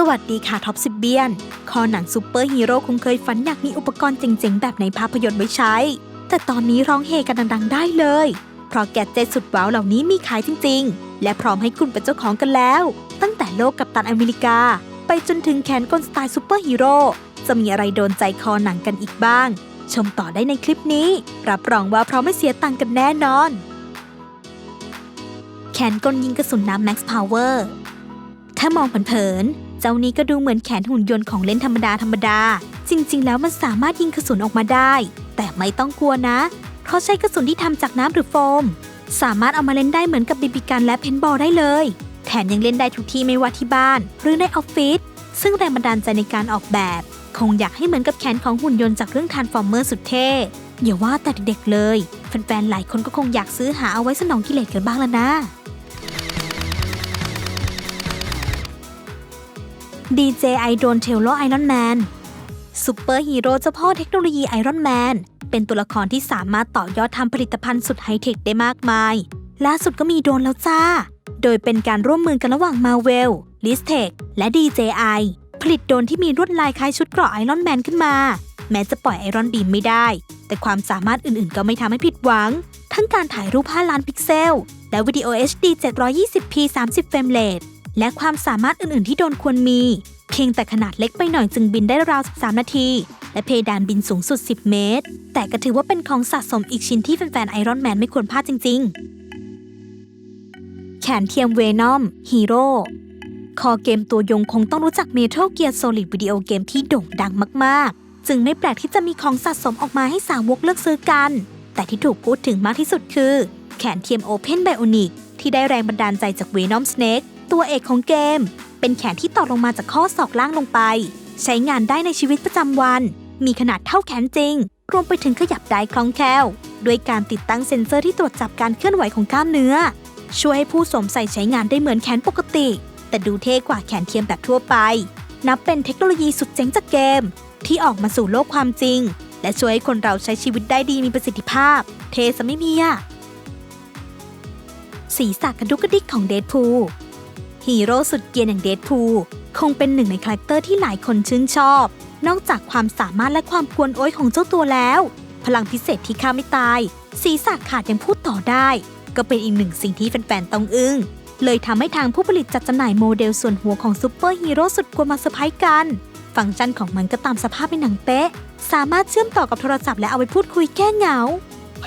สวัสดีค่ะท็อปสิบเบียน คอหนังซูเปอร์ฮีโร่คงเคยฝันอยากมีอุปกรณ์เจ๋งๆ แบบในภาพยนตร์ไว้ใช้ แต่ตอนนี้ร้องเฮกันดังๆ ได้เลย เพราะแกดเจตสุดว้าวเหล่านี้มีขายจริงๆ และพร้อมให้คุณเป็นเจ้าของกันแล้ว ตั้งแต่โลกกับตันอเมริกา ไปจนถึงแขนกลสไตล์ซูเปอร์ฮีโร่จะมีอะไรโดนใจคอหนังกันอีกบ้าง ชมต่อได้ในคลิปนี้ รับรองว่าพราะไม่เสียตังค์กันแน่นอน แขนกลยิงกระสุนน้ำ Max Power ถ้ามองเผินๆ เจ้านี้ก็ดูเหมือนแขนหุ่นยนต์ของเล่นธรรมดาธรรมดา จริง ๆ แล้วมันสามารถยิงกระสุนออกมาได้ แต่ไม่ต้องกลัวนะ เพราะใช้กระสุนที่ทำจากน้ำหรือโฟม สามารถเอามาเล่นได้เหมือนกับบีบีกันและเพนบอลได้เลย แถมยังเล่นได้ทุกที่ไม่ว่าที่บ้าน หรือในออฟฟิศ ซึ่งแรงบันดาลใจในการออกแบบ คงอยากให้เหมือนกับแขนของหุ่นยนต์จากเรื่องทานฟอร์เมอร์สุดเท่อย่าว่าแต่เด็กๆเลย แฟนๆ หลายคนก็คงอยากซื้อหาเอาไว้สนองกิเลสกันบ้างแล้วนะ DJI Drone t a i l o Iron Man ซูเปอร์ฮีโร่เจ้าพ่อเทคโนโลยีไอรอนแมนเป็นตัวละครที่สามารถต่อยอดทำผลิตภัณฑ์สุดไฮเทคได้มากมาย ล่าสุดก็มีโดนแล้วจ้า โดยเป็นการร่วมมือกันระหว่าง Marvel, l i s t e c h และ DJI ผลิตโดนที่มีลวดลายคล้ายชุดเกราะไอรอนแมนขึ้นมา แม้จะปล่อยไอรอนบีมไม่ได้ แต่ความสามารถอื่นๆ ก็ไม่ทำให้ผิดหวัง ทั้งการถ่ายรูป 5 ล้านพิกเซล และวิดีโอ HD 720p 30เฟรมเรท และความสามารถอื่นๆ ที่โดนควรมี เพียงแต่ขนาดเล็กไปหน่อยจึงบินได้ราว 13 นาที และเพดานบินสูงสุด 10 เมตร แต่ก็ถือว่าเป็นของสะสมอีกชิ้นที่แฟนๆไอรอนแมนไม่ควรพลาดจริง ๆ แขนเทียมเวนอมฮีโร่คอเกมตัวยงคงต้องรู้จัก Metal Gear Solid วิดีโอเกมที่โด่งดังมากๆ จึงไม่แปลกที่จะมีของสะสมออกมาให้สาวกเลือกซื้อกัน แต่ที่ถูกพูดถึงมากที่สุดคือ แขนเทียม Open Bionic ที่ได้แรงบันดาลใจจาก Venom Snake ตัวเอกของเกม เป็นแขนที่ต่อลงมาจากข้อศอกล่างลงไป ใช้งานได้ในชีวิตประจำวัน มีขนาดเท่าแขนจริง รวมไปถึงขยับได้คล่องแคล่วด้วยการติดตั้งเซ็นเซอร์ที่ตรวจจับการเคลื่อนไหวของกล้ามเนื้อ ช่วยให้ผู้สวมใส่ใช้งานได้เหมือนแขนปกติ แต่ดูเท่กว่าแขนเทียมแบบทั่วไป นับเป็นเทคโนโลยีสุดเจ๋งจากเกม ที่ออกมาสู่โลกความจริง และช่วยให้คนเราใช้ชีวิตได้ดีมีประสิทธิภาพ เทซะไม่มีอะสีสักกระดุกกระดิกของเดดพูล ฮีโร่สุดเกียนอย่างเดดพูลคงเป็นหนึ่งในคาแรคเตอร์ที่หลายคนชื่นชอบ นอกจากความสามารถและความกวนโอยของเจ้าตัวแล้ว พลังพิเศษที่ฆ่าไม่ตาย ศีรษะขาดยังพูดต่อได้ ก็เป็นอีกหนึ่งสิ่งที่แฟนๆต้องอึ้ง เลยทำให้ทางผู้ผลิตจัดจำหน่ายโมเดลส่วนหัวของซูเปอร์ฮีโร่สุดกวนมาเซอร์ไพรส์กัน ฟังก์ชันของมันก็ตามสภาพในหนังเป๊ะ สามารถเชื่อมต่อกับโทรศัพท์และเอาไปพูดคุยแก้เหงา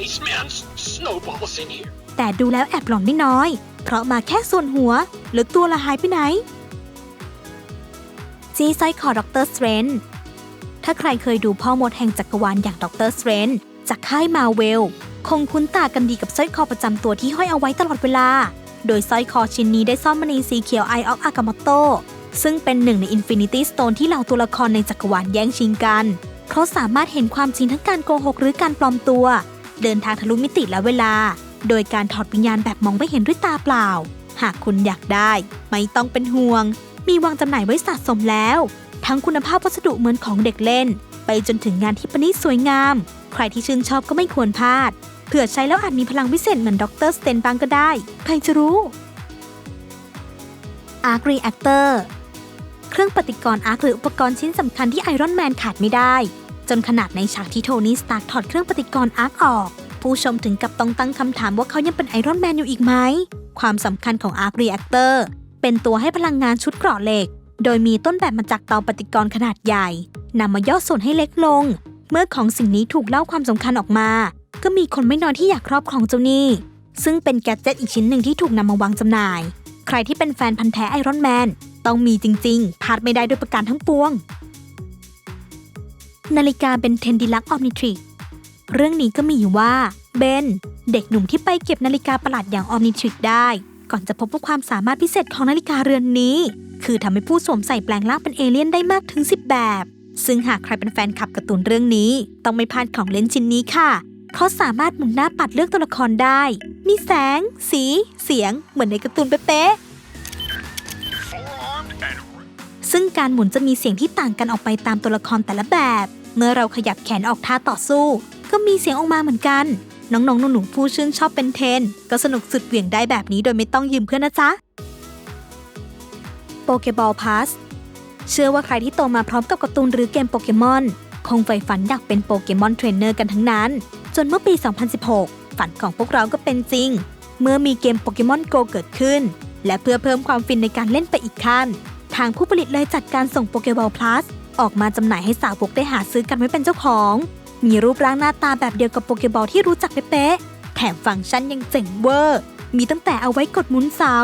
Iceman's snowballs in here. แต่ดูแล้วแอบหลอนไม่น้อย เพราะมาแค่ส่วนหัว หรือตัวละหายไปไหน จีสร้อยคอด็อกเตอร์สเตรนถ้าใครเคยดูพ่อมดแห่งจักรวาลอย่างด็อกเตอร์สเตรนจากค่ายมาเวล คงคุ้นตากันดีกับสร้อยคอประจำตัวที่ห้อยเอาไว้ตลอดเวลา โดยสร้อยคอชิ้นนี้ได้ซ่อนมณีสีเขียวไอออกอากามโตซึ่งเป็นหนึ่งใน Infinity Stone ที่เหล่าตัวละครในจักรวาลแย่งชิงกัน เพราะสามารถเห็นความจริงทั้งการโกหกหรือการปลอมตัว เดินทางทะลุมิติและเวลา โดยการถอดวิญญาณแบบมองไม่เห็นด้วยตาเปล่า หากคุณอยากได้ ไม่ต้องเป็นห่วง มีวางจำหน่ายไว้สะสมแล้ว ทั้งคุณภาพวัสดุเหมือนของเด็กเล่น ไปจนถึงงานที่ประณีตสวยงาม ใครที่ชื่นชอบก็ไม่ควรพลาดเผื่อใช้แล้วอาจมีพลังวิเศษเหมือนด็อกเตอร์สเตนบางก็ได้ ใครจะรู้ Arc Reactor เครื่องปฏิกรณ์อาร์คหรืออุปกรณ์ชิ้นสำคัญที่ไอรอนแมนขาดไม่ได้ จนขนาดในฉากที่โทนี่สตาร์ถอดเครื่องปฏิกรณ์อาร์คออก ผู้ชมถึงกับต้องตั้งคำถามว่าเขายังเป็นไอรอนแมนอยู่อีกไหม ความสำคัญของอาร์ครีแอคเตอร์เป็นตัวให้พลังงานชุดเกราะเหล็ก โดยมีต้นแบบมาจากเตาปฏิกรณ์ขนาดใหญ่นำมาย่อส่วนให้เล็กลง เมื่อของสิ่งนี้ถูกเล่าความสำคัญออกมา ก็มีคนไม่น้อยที่อยากครอบครองเจ้านี่ ซึ่งเป็นแกดเจ็ตอีกชิ้นหนึ่งที่ถูกนำมาวางจำหน่าย ใครที่เป็นแฟนพันธ์แท้ไอรอนแมนต้องมีจริงๆพลาดไม่ได้ด้วยประการทั้งปวง นาฬิกาเบนเทนดิลักออมนิทริก เรื่องนี้ก็มีอยู่ว่าเบนเด็กหนุ่มที่ไปเก็บนาฬิกาประหลาดอย่างออมนิทริกได้ ก่อนจะพบว่าความสามารถพิเศษของนาฬิกาเรือนนี้ คือทำให้ผู้สวมใส่แปลงร่างเป็นเอเลี่ยนได้มากถึง 10 แบบ ซึ่งหากใครเป็นแฟนคลับการ์ตูนเรื่องนี้ ต้องไม่พลาดของเล่นชิ้นนี้ค่ะเพราะสามารถหมุนหน้าปัดเลือกตัวละครได้ มีแสง สี เสียง เหมือนในการ์ตูนเป๊ะซึ่งการหมุนจะมีเสียงที่ต่างกันออกไปตามตัวละครแต่ละแบบ เมื่อเราขยับแขนออกท่าต่อสู้ ก็มีเสียงออกมาเหมือนกัน น้องๆหนูๆผู้ชื่นชอบเป็นเทน ก็สนุกสุดเหวี่ยงได้แบบนี้โดยไม่ต้องยืมเพื่อนนะจ๊ะโปเกบอลพาสเชื่อว่าใครที่โตมาพร้อมกับการ์ตูนหรือเกมโปเกมอน คงใฝ่ฝันอยากเป็นโปเกมอนเทรนเนอร์กันทั้งนั้น จนเมื่อปี 2016 ฝันของพวกเราก็เป็นจริง เมื่อมีเกมโปเกมอนโกเกิดขึ้น และเพื่อเพิ่มความฟินในการเล่นไปอีกขั้น ทางผู้ผลิตเลยจัดการส่งโปเกบอลพลัสออกมาจำหน่ายให้สาวกได้หาซื้อกันไว้เป็นเจ้าของ มีรูปร่างหน้าตาแบบเดียวกับโปเกบอลที่รู้จักเป๊ะแถมฟังก์ชันยังเจ๋งเวอร์ มีตั้งแต่เอาไว้กดหมุนเสา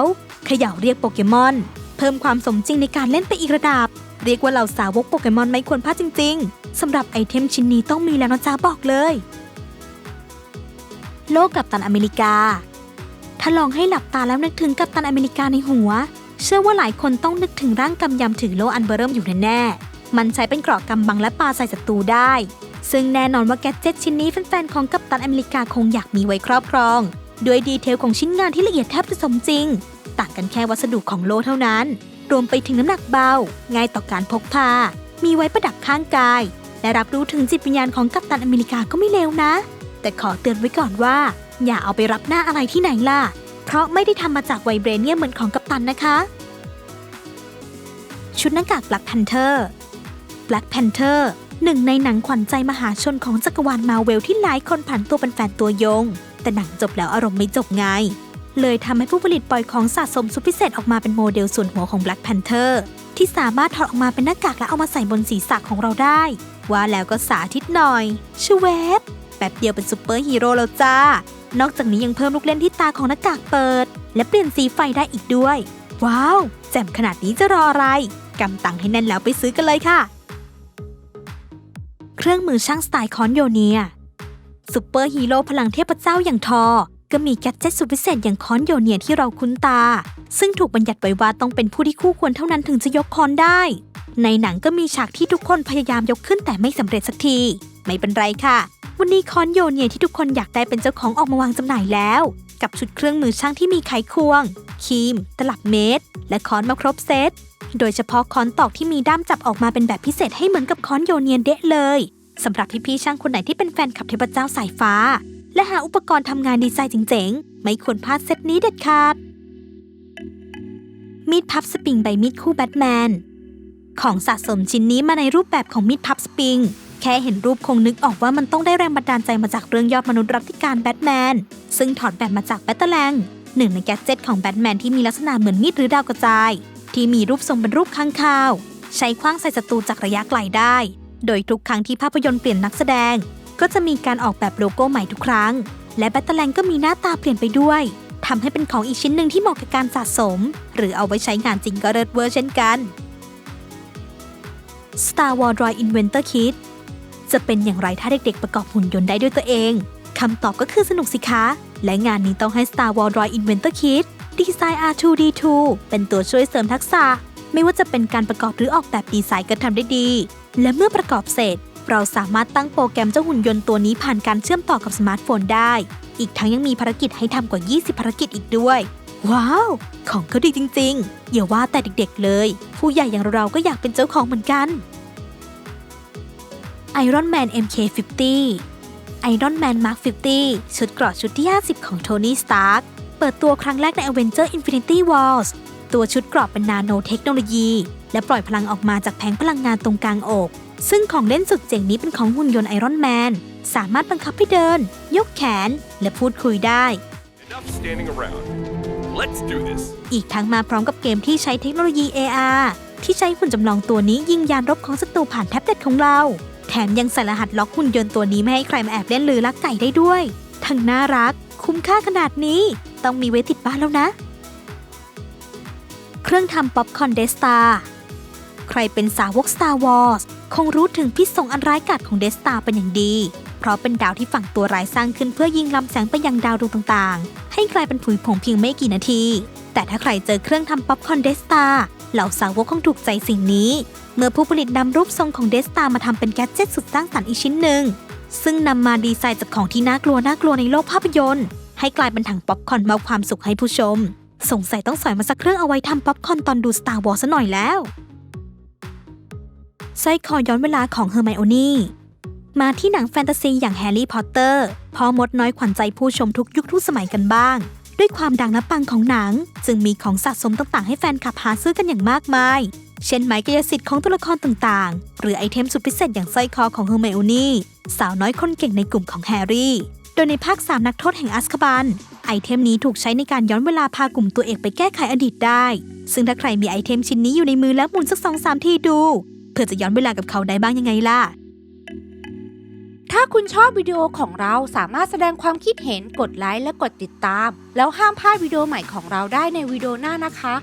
เขย่าเรียกโปเกมอน เพิ่มความสมจริงในการเล่นไปอีกระดับ เรียกว่าเหล่าสาวกโปเกมอนไม่ควรพลาดจริง ๆสำหรับไอเทมชิ้นนี้ต้องมีแล้วนะจ๊ะบอกเลย โลกกับตันอเมริกา ถ้าลองให้หลับตาแล้วนึกถึงกัปตันอเมริกาในหัว เชื่อว่าหลายคนต้องนึกถึงร่างกำยำถือโลอันเบอร์เริ่มอยู่แน่ๆมันใช้เป็นเกราะกำบังและปาใส่ศัตรูได้ ซึ่งแน่นอนว่าแกดเจ็ตชิ้นนี้แฟนๆของกัปตันอเมริกาคงอยากมีไว้ครอบครอง ด้วยดีเทลของชิ้นงานที่ละเอียดแทบจะสมจริง ต่างกันแค่วัสดุของโลเท่านั้น รวมไปถึงน้ำหนักเบา ง่ายต่อการพกพา มีไว้ประดับข้างกาย และรับรู้ถึงจิตวิญญาณของกัปตันอเมริกาก็ไม่เลวนะ แต่ขอเตือนไว้ก่อนว่า อย่าเอาไปรับหน้าอะไรที่ไหนล่ะ เพราะไม่ได้ทำมาจากไวเบรเนียมเหมือนของกัปตันนะคะ ชุดหน้ากาก Black Panther Black Panther หนึ่งในหนังขวัญใจมหาชนของจักรวาลมาเวลที่หลายคนผันตัวเป็นแฟนตัวยง แต่หนังจบแล้วอารมณ์ไม่จบไง เลยทำให้ผู้ผลิตปล่อยของสะสมสุดพิเศษออกมาเป็นโมเดลส่วนหัวของ Black Panther ที่สามารถถอดออกมาเป็นหน้ากากและเอามาใส่บนศีรษะของเราได้ ว่าแล้วก็สาธิตหน่อยชูเวฟแป๊บเดียวเป็นซูเปอร์ฮีโร่แล้วจ้านอกจากนี้ยังเพิ่มลูกเล่นที่ตาของหน้ากากเปิด และเปลี่ยนสีไฟได้อีกด้วย ว้าว แจ่มขนาดนี้จะรออะไร กำตังให้แน่นแล้วไปซื้อกันเลยค่ะ เครื่องมือช่างสไตล์คอนโยเนียซูเปอร์ฮีโร่พลังเทพเจ้าอย่างทอ ก็มีแกดเจ็ตสุดพิเศษอย่างคอนโยเนียที่เราคุ้นตา ซึ่งถูกบัญญัติไว้ว่าต้องเป็นผู้ที่คู่ควรเท่านั้นถึงจะยกคอนได้ ในหนังก็มีฉากที่ทุกคนพยายามยกขึ้นแต่ไม่สำเร็จสักที ไม่เป็นไรค่ะ วันนี้คอนโยเนียที่ทุกคนอยากได้เป็นเจ้าของออกมาวางจำหน่ายแล้ว กับชุดเครื่องมือช่างที่มีไขควง ครีม ตลับเมตร และค้อนมาครบเซต โดยเฉพาะค้อนตอกที่มีด้ามจับออกมาเป็นแบบพิเศษให้เหมือนกับค้อนโยเนียนเดะเลยสำหรับพี่ๆช่างคนไหนที่เป็นแฟนขับเทพเจ้าสายฟ้า และหาอุปกรณ์ทำงานดีไซน์เจ๋งๆ ไม่ควรพลาดเซตนี้เด็ดขาด มีดพับสปริงใบมีดคู่แบทแมน ของสะสมชิ้นนี้มาในรูปแบบของมีดพับสปริง แค่เห็นรูปคงนึกออกว่ามันต้องได้แรงบันดาลใจมาจากเรื่องยอดมนุษย์รักที่การแบทแมน ซึ่งถอดแบบมาจากแบตเตอร์แลงหนึ่งในแกดเจ็ตของแบทแมนที่มีลักษณะเหมือนมีดหรือดาวกระจาย ที่มีรูปทรงเป็นรูปข้างคาว ใช้คว้างใส่ศัตรูจากระยะไกลได้ โดยทุกครั้งที่ภาพยนตร์เปลี่ยนนักแสดง ก็จะมีการออกแบบโลโก้ใหม่ทุกครั้ง และแบตเตอร์แลงก็มีหน้าตาเปลี่ยนไปด้วยทำให้เป็นของอีกชิ้นหนึ่งที่เหมาะกับการสะสม หรือเอาไว้ใช้งานจริงก็เลิศเวอร์เช่นกัน Star Wars Droid Inventor Kit จะเป็นอย่างไรถ้าเด็กๆ ประกอบหุ่นยนต์ได้ด้วยตัวเอง คำตอบก็คือสนุกสิคะ และงานนี้ต้องให้ Star Wars Droid Inventor Kit ดีไซน์ R2D2 เป็นตัวช่วยเสริมทักษะ ไม่ว่าจะเป็นการประกอบหรือออกแบบดีไซน์ก็ทำได้ดี และเมื่อประกอบเสร็จ เราสามารถตั้งโปรแกรมเจ้าหุ่นยนต์ตัวนี้ผ่านการเชื่อมต่อกับสมาร์ทโฟนได้ อีกทั้งยังมีภารกิจให้ทำกว่า 20 ภารกิจอีกด้วย ว้าว ของเขาดีจริงๆอย่าว่าแต่เด็กๆเลย ผู้ใหญ่อย่างเราก็อยากเป็นเจ้าของเหมือนกัน Iron Man MK50 Iron Man Mark 50 ชุดเกราะชุดที่ 50 ของโทนี่สตาร์กเปิดตัวครั้งแรกใน Avenger Infinity Wars ตัวชุดเกราะเป็นนาโนเทคโนโลยี และปล่อยพลังออกมาจากแผงพลังงานตรงกลางอก ซึ่งของเล่นสุดเจ๋งนี้เป็นของหุ่นยนต์ไอรอนแมนสามารถบังคับให้เดิน ยกแขน และพูดคุยได้ Enough standing around. Let's do this. อีกทั้งมาพร้อมกับเกมที่ใช้เทคโนโลยี AR ที่ใช้หุ่นจำลองตัวนี้ยิงยานรบของศัตรูผ่านแท็บเล็ตของเรา แถมยังใส่รหัสล็อกหุ่นยนต์ตัวนี้ไม่ให้ใครมาแอบเล่นหรือลักไก่ได้ด้วย ทั้งน่ารัก คุ้มค่าขนาดนี้ ต้องมีไว้ติดบ้านแล้วนะ เครื่องทำป๊อปคอร์นเดสตาใครเป็นสาวก Star Wars คงรู้ถึงพิษสงอันร้ายกาจของเดสตาเป็นอย่างดี เพราะเป็นดาวที่ฝั่งตัวร้ายสร้างขึ้นเพื่อยิงลำแสงไปยังดาวดวงต่างๆ ให้กลายเป็นผุยผงเพียงไม่กี่นาที แต่ถ้าใครเจอเครื่องทำป๊อปคอร์นเดสตาเหล่าสาวกคงถูกใจสิ่งนี้ เมื่อผู้ผลิตนำรูปทรงของเดสตามาทำเป็นแกดเจ็ตสุดสร้างสรรค์อีกชิ้นหนึ่ง ซึ่งนำมาดีไซน์จากของที่น่ากลัวน่ากลัวในโลกภาพยนตร์ ให้กลายเป็นถังป๊อปคอร์นมอบความสุขให้ผู้ชม สงสัยต้องสอยมาสักเครื่องเอาไว้ทำป๊อปคอร์นตอนดู Star Wars ซะหน่อยแล้วสร้อยคอย้อนเวลาของเฮอร์ไมโอนี่มาที่หนังแฟนตาซีอย่างแฮร์รี่พอตเตอร์พอมดน้อยขวัญใจผู้ชมทุกยุคทุกสมัยกันบ้าง ด้วยความดังและปังของหนัง จึงมีของสะสมต่างๆให้แฟนคลับหาซื้อกันอย่างมากมาย เช่นไม้กายสิทธิ์ของตัวละครต่างๆ หรือไอเทมสุดพิเศษอย่างสร้อยคอของเฮอร์ไมโอนี่สาวน้อยคนเก่งในกลุ่มของแฮร์รี่ โดยในภาค 3 นักโทษแห่งอัสคาบันไอเทมนี้ถูกใช้ในการย้อนเวลาพากลุ่มตัวเอกไปแก้ไขอดีตได้ ซึ่งถ้าใครมีไอเทมชิ้นนี้อยู่ในมือแล้วหมุนสักสองสามทีดู เพื่อจะย้อนเวลากับเขาได้บ้างยังไงล่ะ ถ้าคุณชอบวิดีโอของเราสามารถแสดงความคิดเห็นกดไลค์และกดติดตาม แล้วห้ามพลาดวิดีโอใหม่ของเราได้ในวิดีโอหน้านะคะ